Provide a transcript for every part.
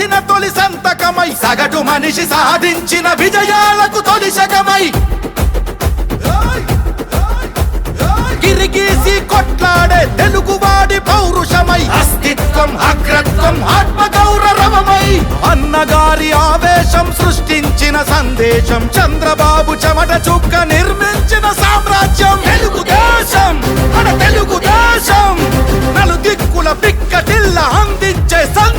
చేసిన తొలి సంతకమై సగటు మనిషి సాధించిన విజయాలకు తొలి శకమై. గిరిగీసి కొట్లాడే తెలుగువాడి పౌరుషమై. అస్తిత్వం అగ్రత్వం ఆత్మగౌరవమై. అన్నగారి ఆవేశం సృష్టించిన సందేశం చంద్రబాబు చెమట చుక్క నిర్మించిన సామ్రాజ్యం. తెలుగుదేశం మన తెలుగుదేశం నలు దిక్కుల పిక్కటిల్ల అందించే సందేశం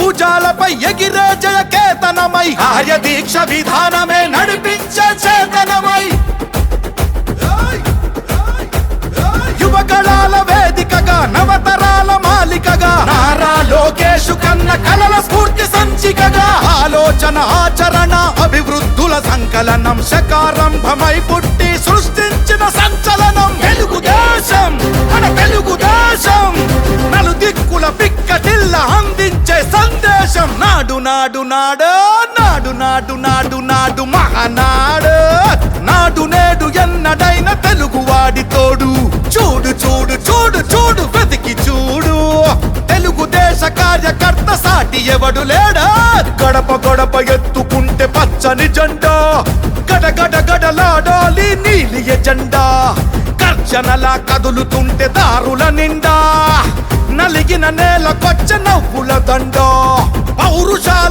భుజాలపై ఎగిరే జయకేతనమై దీక్ష విధానమే నడిపించే చేతనమై. యువకళాల వేదికగా నవతరాల మాలికగా నారా లోకేషు కన్న కలల స్ఫూర్తి సంచికగా ఆలోచన ఆచరణ అభివృద్ధుల సంకలనం శకారంభమై పుట్టి నాడు నాడు నాడు నాడు నాడు నాడు మహానాడు. నాడు నేడు ఎన్నడైన తెలుగువాడి తోడు. చూడు చూడు చూడు చూడు వెతికి చూడు. తెలుగుదేశ కార్యకర్త సాటి ఎవడు లేడా? గడప గడప ఎత్తుకుంటే పచ్చని జెండా. గడ గడలాడాలి నీలి ఎజెండా. గర్జనలా కదులుతుంటే దారుల నిండా. నలిగిన నేలకొచ్చ నవ్వుల దండా.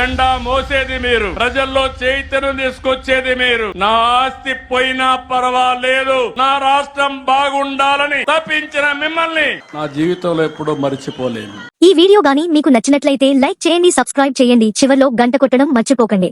జెండా మోసేది మీరు. ప్రజల్లో చైతన్యం తీసుకొచ్చేది మీరు. నా ఆస్తి పోయినా పర్వాలేదు. నా రాష్ట్రం బాగుండాలని తప్పించిన మిమ్మల్ని. నా జీవితంలో ఎప్పుడూ మర్చిపోలేను. ఈ వీడియో గాని మీకు నచ్చినట్లయితే లైక్ చేయండి సబ్స్క్రైబ్ చేయండి. చివర్లో గంట కొట్టడం మర్చిపోకండి.